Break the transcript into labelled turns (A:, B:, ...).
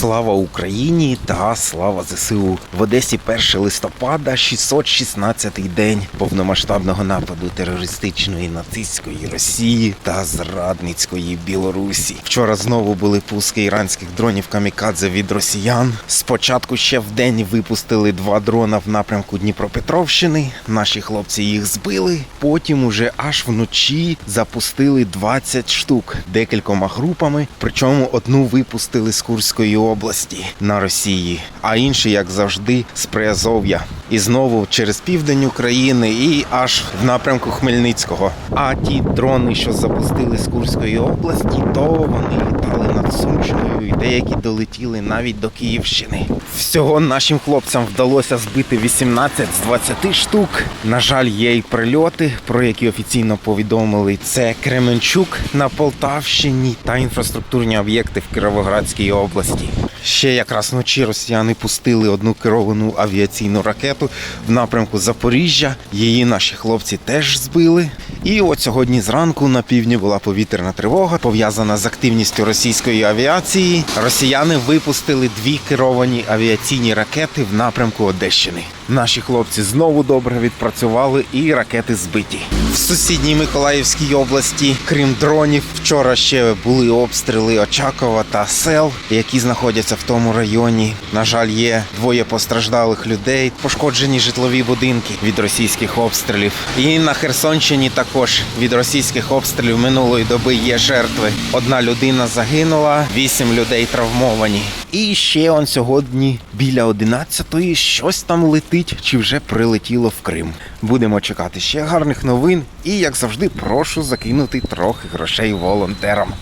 A: Слава Україні та слава ЗСУ. В Одесі 1 листопада, 616-й день повномасштабного нападу терористичної нацистської Росії та зрадницької Білорусі. Вчора знову були пуски іранських дронів камікадзе від росіян. Спочатку ще в день випустили два дрона в напрямку Дніпропетровщини. Наші хлопці їх збили. Потім уже аж вночі запустили 20 штук декількома групами. Причому одну випустили з Курської області на Росії, а інші, як завжди, з Приазов'я. І знову через південь України і аж в напрямку Хмельницького. А ті дрони, що запустили з Курської області, то вони літали над Сумщиною, деякі долетіли навіть до Київщини. Всього нашим хлопцям вдалося збити 18 з 20 штук. На жаль, є й прильоти, про які офіційно повідомили. Це Кременчук на Полтавщині та інфраструктурні об'єкти в Кіровоградській області. Ще якраз вночі росіяни пустили одну керовану авіаційну ракету в напрямку Запоріжжя. Її наші хлопці теж збили. І от сьогодні зранку на півдні була повітряна тривога, пов'язана з активністю російської авіації. Росіяни випустили дві керовані авіаційні ракети в напрямку Одещини. Наші хлопці знову добре відпрацювали і ракети збиті. В сусідній Миколаївській області, крім дронів, вчора ще були обстріли Очакова та сел, які знаходяться в тому районі. На жаль, є двоє постраждалих людей, пошкоджені житлові будинки від російських обстрілів. І на Херсонщині також від російських обстрілів минулої доби є жертви. Одна людина загинула, вісім людей травмовані. І ще он сьогодні біля 11-ї щось там летить чи вже прилетіло в Крим. Будемо чекати ще гарних новин. І як завжди, прошу закинути трохи грошей волонтерам.